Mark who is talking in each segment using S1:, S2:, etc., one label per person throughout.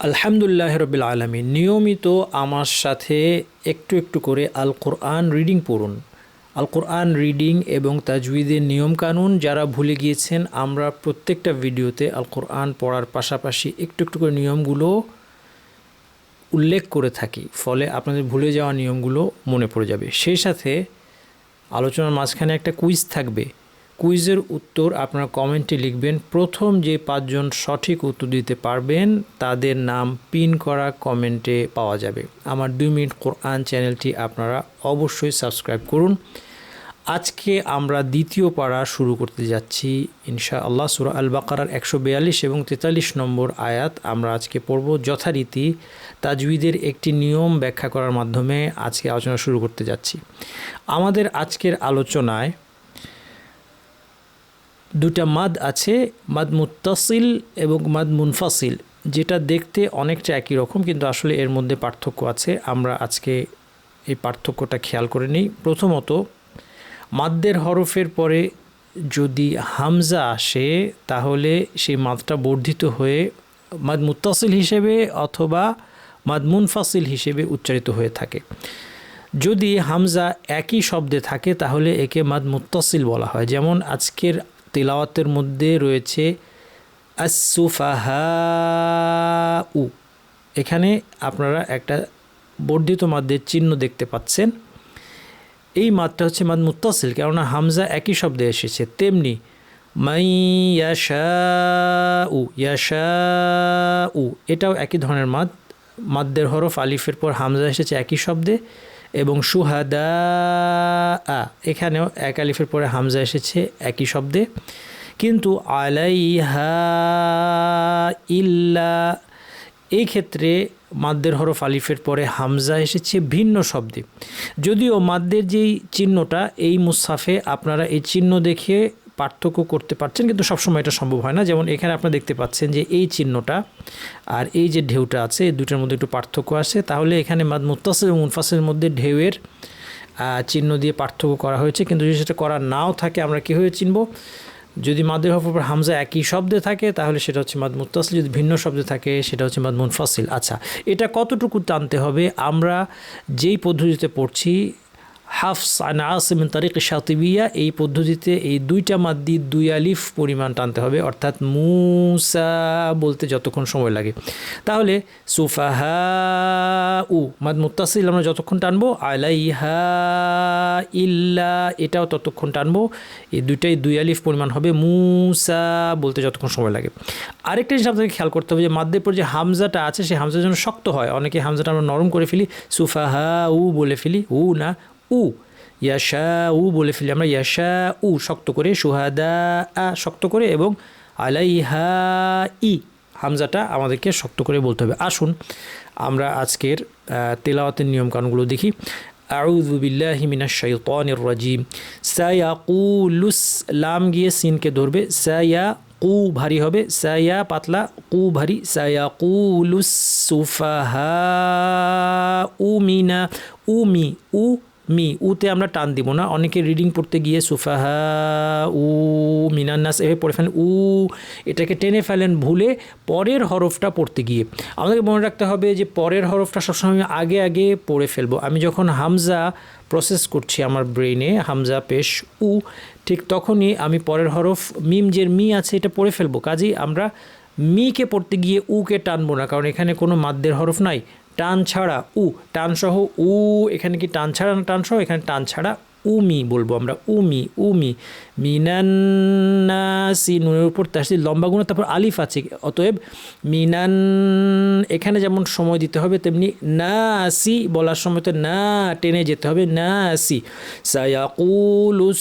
S1: আলহামদুলিল্লাহ রবিল আলমী নিয়মিত আমার সাথে একটু একটু করে আল কোরআন রিডিং পড়ুন। আল কোরআন রিডিং এবং তাজউইদের নিয়মকানুন যারা ভুলে গিয়েছেন, আমরা প্রত্যেকটা ভিডিওতে আল কোরআন পড়ার পাশাপাশি একটু একটু করে নিয়মগুলো উল্লেখ করে থাকি, ফলে আপনাদের ভুলে যাওয়া নিয়মগুলো মনে পড়ে যাবে। সেই সাথে আলোচনার মাঝখানে একটা কুইজ থাকবে। কুইজের উত্তর আপনারা কমেন্টে লিখবেন। প্রথম যে পাঁচজন সঠিক উত্তর দিতে পারবেন, তাদের নাম পিন করা কমেন্টে পাওয়া যাবে। আমার দুই মিনিট কোরআন চ্যানেলটি আপনারা অবশ্যই সাবস্ক্রাইব করুন। আজকে আমরা দ্বিতীয় পাড়া শুরু করতে যাচ্ছি। ইনশা আল্লাহ সুরা আল বাকারার একশো বিয়াল্লিশ এবং তেতাল্লিশ নম্বর আয়াত আমরা আজকে পড়ব যথারীতি তাজউইদের একটি নিয়ম ব্যাখ্যা করার মাধ্যমে আজকে আলোচনা শুরু করতে যাচ্ছি। আমাদের আজকের আলোচনায় দুটা মাদ আছে, মাদ মুত্তাসিল এবং মাদ মুনফাসিল, যেটা দেখতে অনেকটা একই রকম, কিন্তু আসলে এর মধ্যে পার্থক্য আছে। আমরা আজকে এই পার্থক্যটা খেয়াল করে নিই। প্রথমত, মাদ্দের হরফের পরে যদি হামজা আসে, তাহলে সেই মাদটা বর্ধিত হয়ে মাদ মুত্তাসিল হিসেবে অথবা মাদ মুনফাসিল হিসেবে উচ্চারিত হয়ে থাকে। যদি হামজা একই শব্দে থাকে, তাহলে একে মাদ মুত্তাসিল বলা হয়। যেমন, আজকের তেলাওয়াতের মধ্যে রয়েছে আসুফাহা উ এখানে আপনারা একটা বর্ধিত মাদ্দের চিহ্ন দেখতে পাচ্ছেন। এই মাদটা হচ্ছে মাদ মুত্তাসিল, কেননা হামজা একই শব্দে এসেছে। তেমনি মাই ইয়াশা উ ইয়াশা উ এটাও একই ধরনের মাদ মাদ্দের হরফ আলিফের পর হামজা এসেছে একই শব্দে। এবং সুহাদা আ এখানেও এক আলিফের পরে হামজা এসেছে একই শব্দে। কিন্তু আলাইহা ইল্লা এই ক্ষেত্রে মাদ্দের হরফ আলিফের পরে হামজা এসেছে ভিন্ন শব্দে। যদিও মাদ্দের যেই চিহ্নটা এই মুসাফে আপনারা এই চিহ্ন দেখে পার্থক্য করতে পারছেন, কিন্তু সবসময় এটা সম্ভব হয় না। যেমন এখানে আপনারা দেখতে পাচ্ছেন যে এই চিহ্নটা আর এই যে ঢেউটা আছে, এই দুটোর মধ্যে একটু পার্থক্য আছে। তাহলে এখানে মাদ মুতাসিল এবং মুনফাসের মধ্যে ঢেউয়ের চিহ্ন দিয়ে পার্থক্য করা হয়েছে। কিন্তু যদি সেটা করা নাও থাকে, আমরা কীভাবে চিনব? যদি মাদের হফ উপর হামজা একই শব্দে থাকে, তাহলে সেটা হচ্ছে মাদ মুতাসিল যদি ভিন্ন শব্দে থাকে, সেটা হচ্ছে মাদ, মুনফাসিল। আচ্ছা এটা কতটুকু টানতে হবে? আমরা যেই পদ্ধতিতে পড়ছি হাফস আন আসমিন তারিক শাতিবিয়া, এই পদ্ধতিতে এই দুইটা মাদ্দি দুই আলিফ পরিমাণ টানতে হবে, অর্থাৎ মুসা বলতে যতক্ষণ সময় লাগে। তাহলে সুফাহা উ মাদ মুতাসিল আমরা যতক্ষণ টানবো, আলাইহা ইল্লা, এটাও ততক্ষণ টানবো, এই দুইটাই দুই আলিফ পরিমাণ হবে, মুসা বলতে যতক্ষণ সময় লাগে। আরেকটা জিনিস আপনাকে খেয়াল করতে হবে যে মাদ্দের পর যে হামজাটা আছে সেই হামজা যেন শক্ত হয়, অনেকে হামজাটা আমরা নরম করে ফেলি সুফাহা উ বলে ফেলি, উ না উ ইয়াশা উ বলে ফেলি আমরা ইয়াশা উ শক্ত করে সুহাদা আ শক্ত করে এবং আলাইহা ই হামজাটা আমাদেরকে শক্ত করে বলতে হবে। আসুন, আমরা আজকের তেলাওয়াতের নিয়মকানুনগুলো দেখি। আউযু বিল্লাহি মিনাশ শাইতানির রাজিম সায়াকুলুস লাম গিয়ে সিনকে ধরবে সায়া কু ভারী হবে সায়া পাতলা কু ভারী কুলুস সুফাহা উমিনা উমি উ মি, উতে আমরা টান দিব না। অনেকে রিডিং পড়তে গিয়ে সুফাহা, উ মিনান্নাস এভাবে পড়ে ফেলেন, উ, এটাকে টেনে ফেলেন ভুলে পরের হরফটা পড়তে গিয়ে। আমাদেরকে মনে রাখতে হবে যে পরের হরফটা সবসময় আগে আগে পড়ে ফেলব। আমি যখন হামজা প্রসেস করছি আমার ব্রেইনে হামজা পেশ, উ, ঠিক তখনই আমি পরের হরফ, মিম যে মি আছে এটা পড়ে ফেলব। কাজেই আমরা মিকে পড়তে গিয়ে উকে টানবো না, কারণ এখানে কোনো মাদ্যের হরফ নাই। টান ছাড়া উ টান সহ উ, এখানে কি টান ছাড়া না টান সহ এখানে টান ছাড়া উমি বলব আমরা, উমি উমি। মিনান্নাসি নুনের উপর তাসি লম্বা গুণ তারপর আলিফ আছে। অতএব মিনান এখানে যেমন সময় দিতে হবে, তেমনি না আসি বলার সময় তো না টেনে যেতে হবে না আসি সায়াকুলুসুফাহা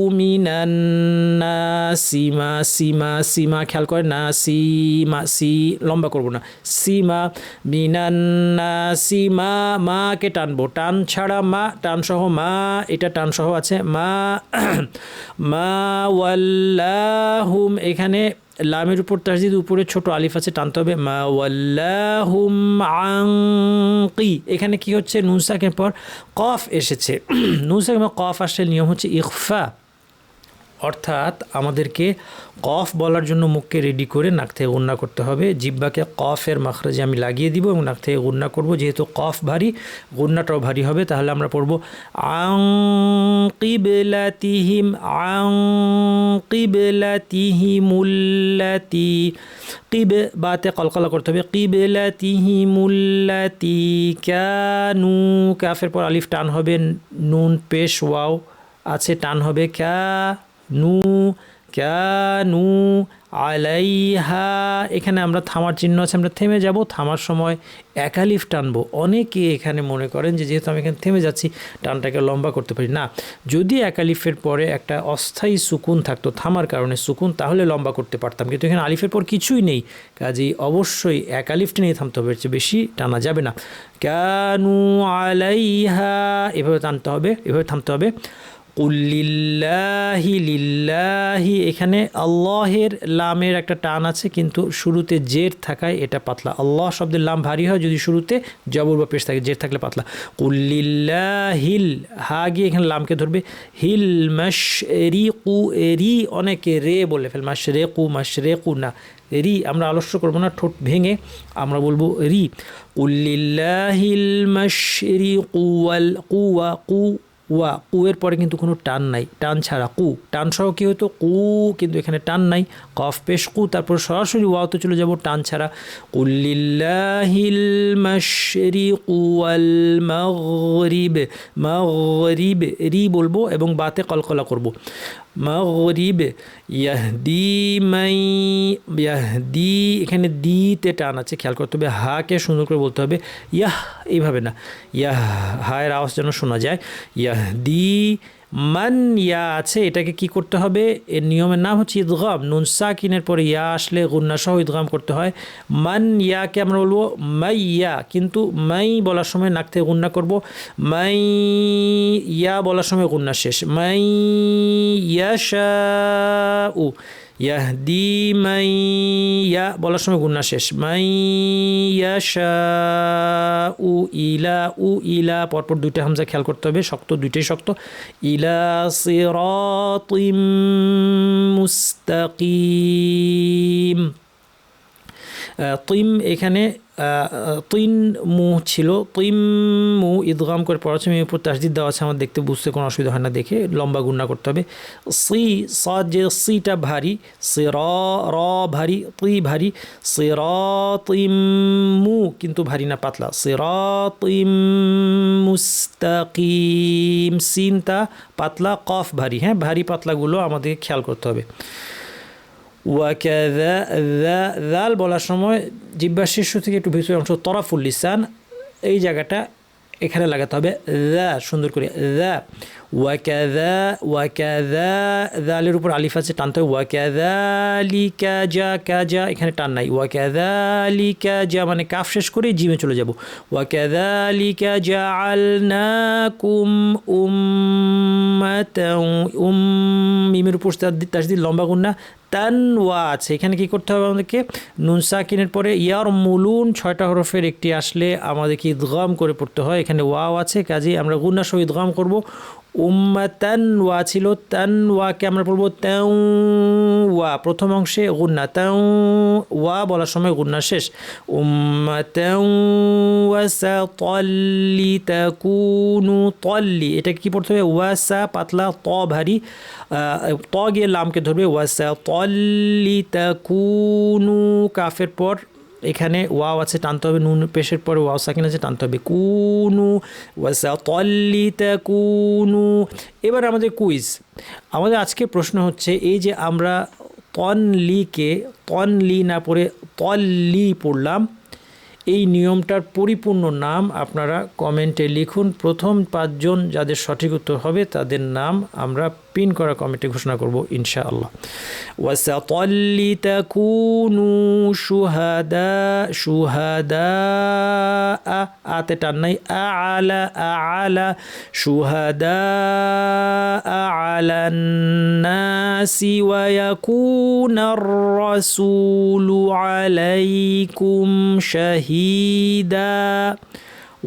S1: উমিনান্না সিমা সিমা সিমা খেয়াল করে, না সিমা সি, লম্বা করব না। সিমা মিনান্না সিমা মাকে টানবো, টান ছাড়া মা টান সহ মা, এটা টান সহ আছে, মা মা ওয়াল্লাহুম, এখানে লামের উপর তাসদিদ, উপরে ছোট আলিফ আছে, টানতে হবে, মা ওয়াল্লাহুম আংকি এখানে কি হচ্ছে? নুসাকের পর কফ এসেছে। নুনসাকের পর কফ আসলে নিয়ম হচ্ছে ইকফা অর্থাৎ আমাদেরকে কফ বলার জন্য মুখকে রেডি করে নাক থেকে গুন্না করতে হবে। জিব্বাকে কফের মাখরাজে আমি লাগিয়ে দিব এবং নাক থেকে গুন্না করব। যেহেতু কফ ভারী গুন্নাটাও ভারী হবে। তাহলে আমরা পড়ব, আং কিবলাতিহিম, আং কিবলাতিহিমুল্লাতি। কিবে, বাতে কলকলা করতে হবে, কিবলাতিহিমুল্লাতি ক্যানু। ক্যাফের পর আলিফ টান হবে, নুন পেশ, ওয়াও আছে, টান হবে, ক্যা নু ক্যানু আলাইহা। এখানে আমরা থামার চিহ্ন আছে, আমরা থেমে যাব। থামার সময় একালিফ টানবো। অনেকে এখানে মনে করেন যে, যেহেতু আমি এখানে থেমে যাচ্ছি, টানটাকে লম্বা করতে পারি। না, যদি একালিফের পরে একটা অস্থায়ী সুকুন থাকতো থামার কারণে সুকুন, তাহলে লম্বা করতে পারতাম। কিন্তু এখানে আলিফের পর কিছুই নেই। কাজেই অবশ্যই একালিফটা নিয়ে থামতে হবে চেয়ে বেশি টানা যাবে না। ক্যানু আলাইহা। এভাবে টানতে হবে, এভাবে থামতে হবে। কুল্লিল্লাহি লিল্লাহি এখানে আল্লাহের লামের একটা টান আছে, কিন্তু শুরুতে জের থাকায় এটা পাতলা। আল্লাহ শব্দের লাম ভারী হয় যদি শুরুতে জবর বা পেশ থাকে, জের থাকলে পাতলা। কুল্লিল্লাহিল হা গিয়ে এখানে লামকে ধরবে। হিল মাস রি কু রি অনেকে রে বলে ফেল। মাস রে কু মাস রে কু না রি আমরা আলস্য করব না, ঠোঁট ভেঙে আমরা বলব রি কুল্লিল্লাহিল মাস রি কুয়াল কুয়া, কু ওয়া এর পরে কিন্তু কোনো টান নাই, টান ছাড়া, কু। টান সহ কী হতো কু, কিন্তু এখানে টান নাই। কফ পেশ, কু, তারপর সরাসরি ওয়াওতে চলে যাব, টান ছাড়া। কুল্লিল্লাহিল মাশরিকু ওয়াল মাগরিব মাগরিব, রি বলব এবং বাতে কলকলা করব। মাগরিব ইয়াহদি মাই, ইয়াহদি, এখানে দিতে টান আছে, খেয়াল করতে হবে, হাকে সুন্দর করে বলতে হবে, ইয়াহ, এইভাবে না, ইয়াহ, হায়ের আওয়াজ যেন শোনা যায়, ইয়াহদি মান ইয়া আছে, এটাকে কি করতে হবে? এর নিয়মের নাম হচ্ছে ঈদগাম নুন সাকিনের পরে ইয়া আসলে গুন্না সহ ঈদগাম করতে হয়। মান ইয়াকে আমরা বলব মাই ইয়া, কিন্তু মাই বলার সময় নাক থেকে গুন্না করব। মাই ইয়া বলার সময় গুন্না শেষ। মাই ইয়াশা উ। ইয়াহদি মাই ইয়া বলার সময় গুন্না শেষ। মাই ইয়াশা উ ইলা উ ইলা পরপর দুইটা হামজা খেয়াল করতে হবে, শক্ত, দুইটাই শক্ত। ইলা সিরাতিম মুস্তাকিম তিম এখানে তিন মু ছিল। তিম মু ঈদগাম করে পড়াচ্ছে আমি উপর তাসদিদ দেওয়া আছে, আমার দেখতে বুঝতে কোনো অসুবিধা হয় না দেখে। লম্বা গুন্না করতে হবে। সি স যে সিটা ভারী, সে র র ভারী তুই ভারী, সে র, তিম মু কিন্তু ভারী না, পাতলা। সে র, তিম মুস্তাকিম সিনটা পাতলা, কফ ভারী। হ্যাঁ ভারী পাতলাগুলো আমাদেরকে খেয়াল করতে হবে। ওয়াকাদা দাল বলার সময় জিব্বার শীর্ষ থেকে একটু ভিতরের অংশ, তরাফুল লিসান, এই জায়গাটা এখানে লাগাতে হবে দা সুন্দর করে দা ওয়াকাদা ওয়াকাদা দালের উপর আলিফ আছে, টানতে হবে ওয়াকাদা লিকা যা কাজা এখানে টান নাই ওয়াকাদা লিকা যা মানে কাফ শেষ করে জিমে চলে যাব ওয়াকাদা লিকা যা আল না কুম উম উম মিমের উপর তাসদিদ লম্বা গুন্না। তান ওয়া আছে। এখানে কি করতে হবে আমাদেরকে? নুনসা কিনের পরে ইয়ার মুলুন ছয়টা হরফের একটি আসলে আমাদেরকে ইদগাম করে পড়তে হয়। এখানে ওয়াও আছে। কাজেই আমরা গুন্না সহ ইদগাম করব। উম্মাতান ওয়া ছিল তান ওয়াকে আমরা বলব তেউ ওয়া। প্রথম অংশে গুন্না তেউ ওয়া বলার সময় গুন্না শেষ। উম্মাতাউ ওয়াসা তল্লি তাকুনু তল্লি। এটাকে কি পড়তে হবে? ওয়াসা পাতলা ত ভারী ত গিয়ে লামকে ধরবে। ওয়াসা তল্লি তাকুনু, কাফের পর এখানে ওয়াও আছে, টানতে হবে, নুন পেশের পরে ওয়াও সাকিন আছে, টানতে হবে। কুনু তল্লিতা কুনু। এবার আমাদের কুইজ। আমাদের আজকে প্রশ্ন হচ্ছে, এই যে আমরা তনলিকে, তনলি না পড়ে তল্লি পড়লাম, এই নিয়মটার পরিপূর্ণ নাম আপনারা কমেন্টে লিখুন। প্রথম পাঁচজন যাদের সঠিক উত্তর হবে, তাদের নাম আমরা পিন করা কমিটি ঘোষণা করব, ইনশাআল্লাহ। ওয়াসাতলিতাকুনু শুহাদা শুহাদা আতে টান নাই আলা আলা শুহাদা আলা নাসি ওয়াকুনার রাসূলু আলাইকুম শাহীদা।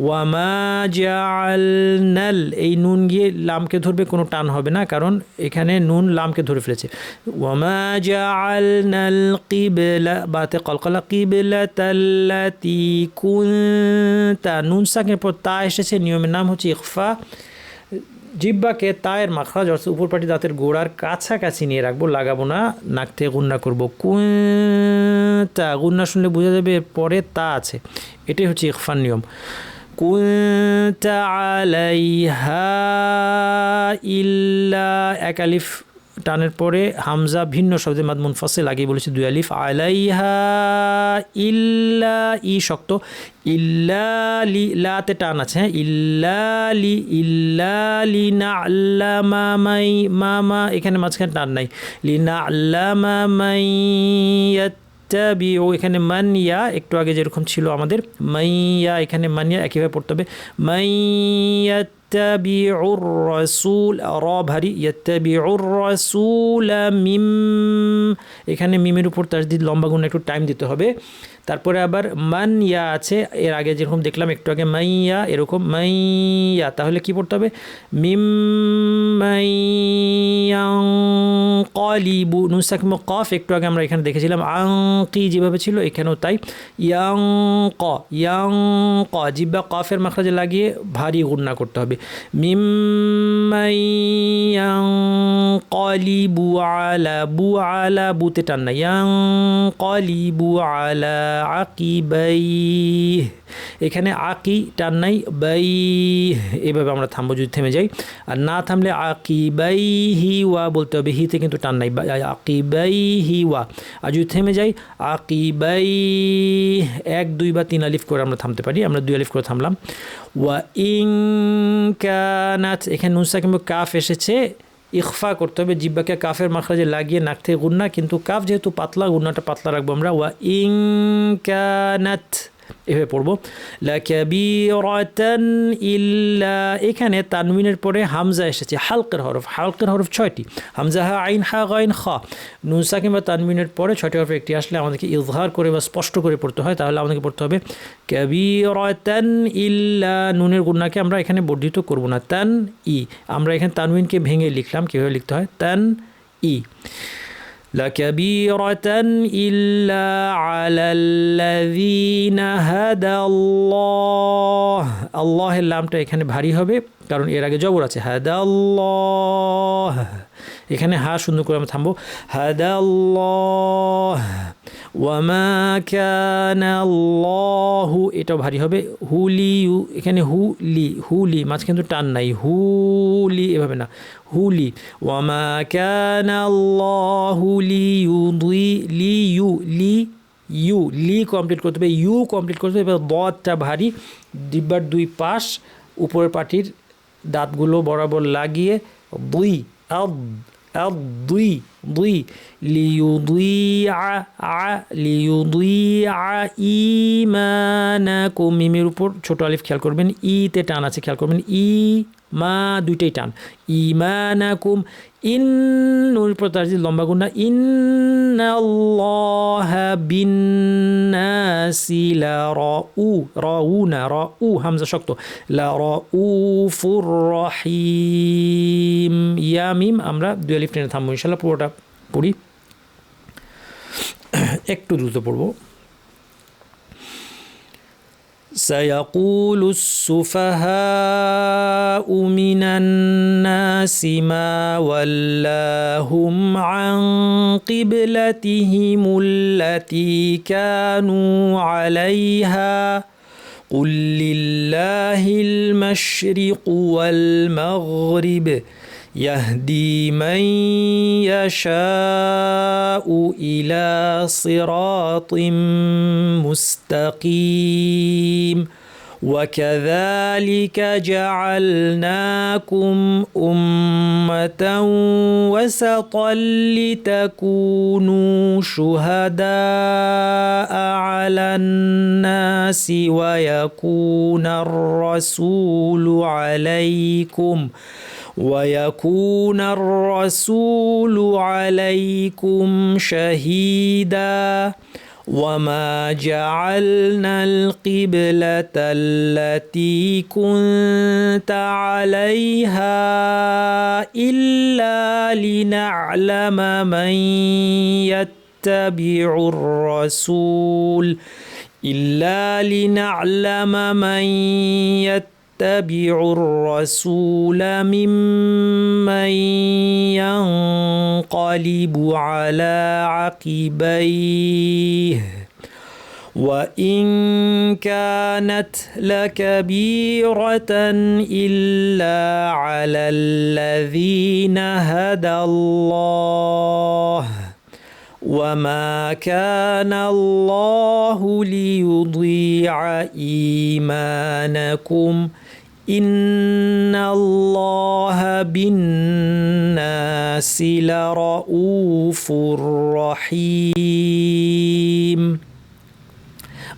S1: ওয়ামা জাআলনাল, এই নুন গিয়ে লামকে ধরবে, কোনো টান হবে না, কারণ এখানে নুন লামকে ধরে ফেলেছে। ওয়ামা জাআলনাল কিবলা, বাতে কলকলা কিবলা তাল্লাতি কুনতা, নুন সাকের পর তা এসেছে, নিয়মের নাম হচ্ছে ইকফা জিব্বাকে তায়ের মাখরাজ, অর্থাৎ উপর পাটি দাঁতের গোড়ার কাছাকাছি নিয়ে রাখব, লাগাবো না নাক থেকে গুন্না করব। কুঁতা গুন্না শুনলে বোঝা যাবে পরে তা আছে। এটাই হচ্ছে ইকফার নিয়ম। كنت عليها ইল্লা এক আলিফ টানের পরে হামজা ভিন্ন শব্দে মাদ মুনফাসিল আগে বলেছি দুই আলিফ আলাইহা ইল্লা ই শক্ত ইল্লা লি লাতে টান আছে হ্যাঁ ইল্লা লি ইল্লা লি না আল্লামা মাই মামা এখানে মাঝখানে টান নাই লি না আল্লামা মাই ইয়াত্তাবিউ এখানে মানিয়া, একটু আগে যেরকম ছিল আমাদের, মাইয়া, এখানে মানিয়া, একইভাবে পড়তে হবে মাইয়া রাসূল র ভারী ইয়াত্তাবিউর রাসূল মিম, এখানে মিমের উপর তার লম্বা গুণ, একটু টাইম দিতে হবে। তারপরে আবার মান ইয়া আছে, এর আগে যেরকম দেখলাম একটু আগে মাইয়া এরকম মাইয়া তাহলে কি পড়তে হবে? মিম কলিবু নুসাকিম কফ, একটু আগে আমরা এখানে দেখেছিলাম আংকি যেভাবে ছিল, এখানেও তাই, ইয়াং ক ইয়াং ক, জিব্বা কফের মাখরাজে লাগিয়ে ভারী গুণনা করতে হবে। মিম কলিবু আলা, বু আলা বুতে টান না, ইয়াং কলিবু আলা আকিবাই এখানে আকি টান নাই বাই এভাবে আমরা থামবো যদি থেমে যাই। আর না থামলে আকিবাই হি ওয়া বলতে হবে। হিতে কিন্তু টান নাই আকিবাই হি ওয়া। আর যদি থেমে যাই আকিবাই এক, দুই বা তিন আলিফ করে আমরা থামতে পারি, আমরা দুই আলিফ করে থামলাম। ওয়া ইং কানাত, এখানে নুনসা কিংবা কাফ এসেছে। ইকফা করতে হবে, জিব্বাকে কাফের মাখরাজে লাগিয়ে নাক থেকে গুন্না। কিন্তু কাফ যেহেতু পাতলা, গুন্নাটা পাতলা রাখব আমরা। ওয়া ইং কানাত এভাবে পড়ব। লাকাবিরাতান ইল্লা, এখানে তানবিনের পরে হামজা এসেছে, হালকের হরফ হালকের হরফ ছয়টি। হামজা হা আইন, হা গাইন, খা। নুনসা কিংবা তানবিনের পরে ছয়টি হরফ একটি আসলে আমাদেরকে ইজহার করে বা স্পষ্ট করে পড়তে হয়, তাহলে আমাদেরকে পড়তে হবে কাবিরাতান ইল্লা, নুনের গুন্নাকে আমরা এখানে বর্ধিত করব না, তান ই। আমরা এখানে তানবিনকে ভেঙে লিখলাম, কীভাবে লিখতে হয়? তান ই। لكبيرة إلا على الذين هدى الله আল্লাহের লামটা এখানে ভারী হবে কারণ এর আগে জবর আছে হাদাল্লাহ এখানে হা সুন্দর করে আমরা থামবো হাদাল্লাহ ওয়ামা কানাল্লাহু এটাও ভারী হবে, হুলি এখানে হুলি হুলি মাঝ কিন্তু টান নাই, হুলি, এভাবে না, হুলি, ওয়ামা কানাল্লাহু লিউদি লি ইউ লি ইউ, লি কমপ্লিট করতে হবে, ইউ কমপ্লিট করতে হবে দটা ভারী, ডিব্বার দুই পাশ, উপরের পাটির দাঁতগুলো বরাবর লাগিয়ে, দুই দুই দুই ليضيع আ ليضيع ইমানাকুম মিমের উপর ছোট আলিফ খেয়াল করবেন। ইতে টান আছে, খেয়াল করবেন। ই, মা দুইটাই টান। ইমানাকুম ইন নুর প্রতার লম্বা গুণা ইন্নাল্লাহ বিন্নাসি লা না রাউ, হামজা শক্ত, লা রাউফুর রহিম। ইয়া, মিম, আমরা দুই আলিফ থামবো ইনশাল্লাহ পুরোটা পড়ি। একটু দ্রুত পড়ব। سيقول السفهاء من الناس ما ولاهم عن قبلتهم التي كانوا عليها. قل لله المشرق والمغرب. يهدي من يشاء إلى صراط مستقيم وكذلك جعلناكم أمة وسطا لتكونوا شهداء على الناس ويكون الرسول عليكم ويكون الرسول عليكم شهيدا وما جعلنا القبلة التي كنت عليها إلا لنعلم من يتبع الرسول إلا لنعلم من يتبع الرسول ممن ينقلب على عقبيه. وإن كانت لكبيرة إلا على الذين هدى الله. وما كان الله ليضيع إيمانكم. إن الله بالناس لرؤوف رحيم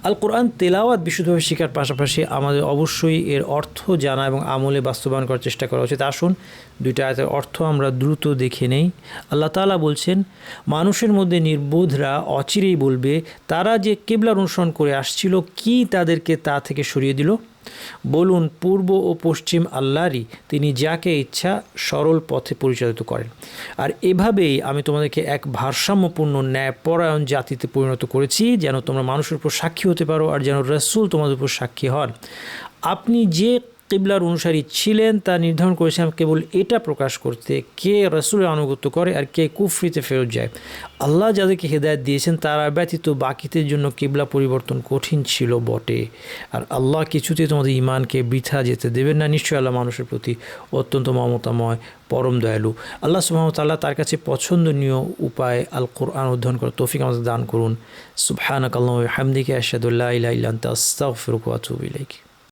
S1: আল কোরআন তেলাওয়াত বিশুদ্ধভাবে শেখার পাশাপাশি আমাদের অবশ্যই এর অর্থ জানা এবং আমলে বাস্তবায়ন করার চেষ্টা করা উচিত আসুন দুইটা আয়াতের অর্থ আমরা দ্রুত দেখে নেই আল্লাহ তাআলা বলছেন মানুষের মধ্যে নির্বোধরা অচিরেই বলবে তারা যে কেবলার অনুসরণ করে আসছিল কি তাদেরকে তা থেকে সরিয়ে দিল বলুন, পূর্ব ও পশ্চিম আল্লাহরই তিনি যাকে ইচ্ছা সরল পথে পরিচালিত করেন। আর এভাবেই আমি তোমাদেরকে এক ভারসাম্যপূর্ণ ন্যায়পরায়ণ জাতিতে পরিণত করেছি, যেন তোমরা মানুষের উপর সাক্ষী হতে পারো আর যেন রসুল তোমাদের উপর সাক্ষী হন। আপনি যে কিবলার অনুসারী ছিলেন, তা নির্ধারণ করেছিলাম কেবল এটা প্রকাশ করতে কে রসুলের আনুগত্য করে আর কে কুফরিতে ফেরত যায়। আল্লাহ যাদেরকে হেদায়ত দিয়েছেন, তারা ব্যতীত বাকিদের জন্য কিবলা পরিবর্তন কঠিন ছিল বটে। আর আল্লাহ কিছুতেই তোমাদের ইমানকে বৃথা যেতে দেবেন না। নিশ্চয়ই আল্লাহ মানুষের প্রতি অত্যন্ত মমতাময়, পরম দয়ালু। আল্লাহ সুহামতাল্লাহ তার কাছে পছন্দনীয় উপায় আল কোরআন অধ্যয়ন করার তৌফিক আমাদের দান করুন। সুবহানাক আল্লাহ হামদিকে আশাদুল্লাহ ইলাইল্লা আস্তাগফিরুকা ওয়া